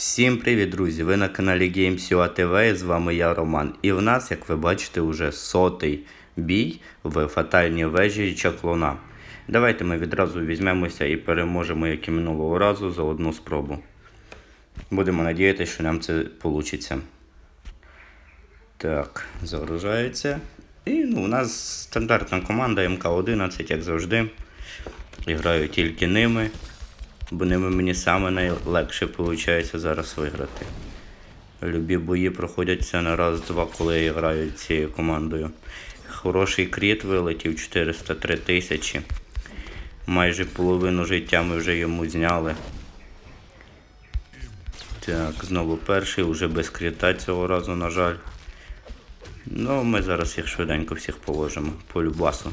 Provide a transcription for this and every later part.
Всім привіт, друзі! Ви на каналі GameSua TV, з вами я Роман. І в нас, як ви бачите, уже сотий бій в фатальній вежі чаклуна. Давайте ми відразу візьмемося і переможемо, як і минулого разу, за одну спробу. Будемо надіятися, що нам це вийде. Так, загружається. І ну, у нас стандартна команда МК-11, як завжди. І граю тільки ними. Бо ними мені саме найлегше виходить зараз виграти. Любі бої проходяться на раз-два, коли я граю цією командою. Хороший кріт вилетів 403 тисячі. Майже половину життя ми вже йому зняли. Так, знову перший, уже без кріта цього разу, на жаль. Ну, ми зараз їх швиденько всіх положимо по любасу.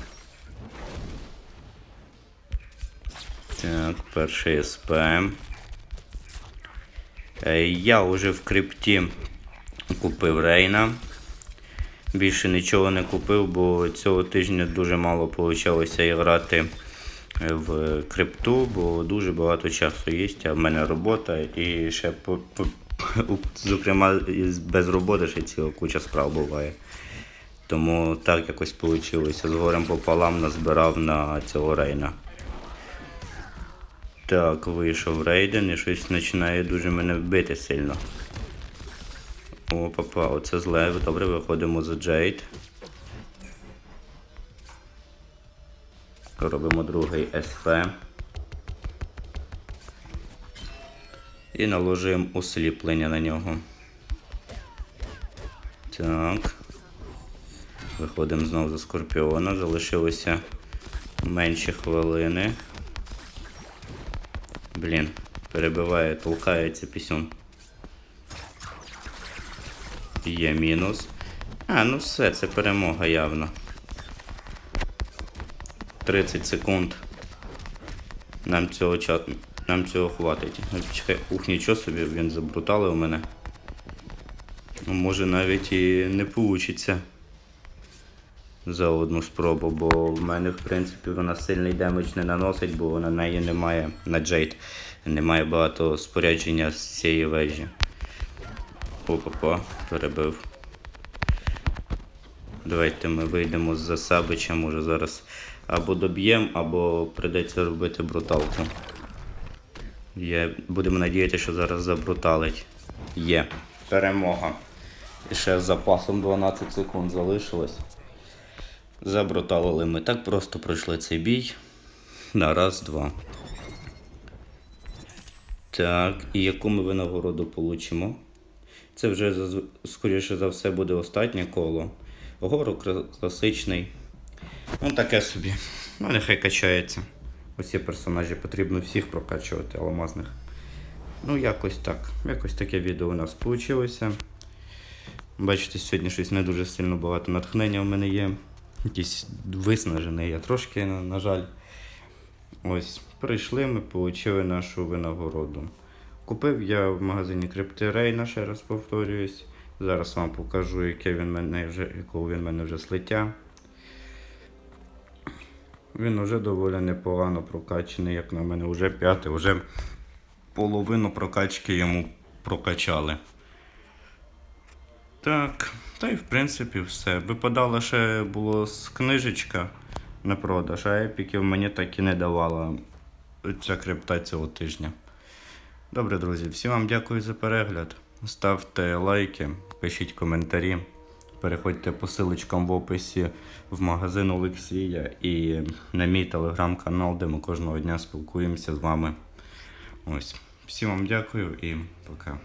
Так, перший СП. Е, Я вже в крипті купив Рейна. Більше нічого не купив, бо цього тижня дуже мало вийшло грати в крипту, бо дуже багато часу є, а в мене робота і ще по, по, зокрема без роботи ще ціла куча справ буває. Тому так якось вийшло. З горем пополам назбирав на цього рейна. Так, вийшов рейден і щось починає дуже мене бити сильно. О, папа, оце зле. Добре, виходимо за Джейд. Робимо другий СП. І наложимо осліплення на нього. Так. Виходимо знову за Скорпіона. Залишилося менші хвилини. Блін, перебиває, толкається пісюн. Є мінус. А, ну все, це перемога явно. 30 секунд. Нам цього часу. Нам цього хватить. Чекай, ух, нічого собі, він забруталив мене. Ну, Може навіть і не вийде за одну спробу, бо в мене, в принципі, вона сильний демедж не наносить, бо на неї немає на Джейд. Немає багато спорядження з цієї вежі. Опа, перебив. Давайте ми вийдемо з засабича, може зараз або доб'ємо, або прийдеться робити бруталку. Є. Будемо надіятися, що зараз забруталить. Є. Перемога. І ще з запасом 12 секунд залишилось. Забруталили ми так просто пройшли цей бій. На раз, два. Так, і яку ми винагороду получимо? Це вже скоріше за все буде останнє коло. Гору класичний. Ну таке собі. Ну, нехай качається. Усі персонажі потрібно всіх прокачувати, алмазних. Ну, якось так. Якось таке відео у нас вийшло. Бачите, сьогодні щось не дуже сильно багато натхнення в мене є. Якийсь виснажений я трошки, на, жаль. Ось, прийшли ми, отримали нашу винагороду. Купив я в магазині Криптерейна, ще раз повторююсь. Зараз вам покажу, яке він мене вже, якого він мене вже слиття. Він вже доволі непогано прокачаний, як на мене, вже п'ятий, вже половину прокачки йому прокачали. Так, та й в принципі все. Випадала ще було з книжечка на продаж, а епіків мені так і не давала ця крипта цього тижня. Добре, друзі, всім вам дякую за перегляд. Ставте лайки, пишіть коментарі. Переходьте по силочкам в описі в магазин Олексія і на мій телеграм-канал, де ми кожного дня спілкуємося з вами. Ось. Всім вам дякую і пока.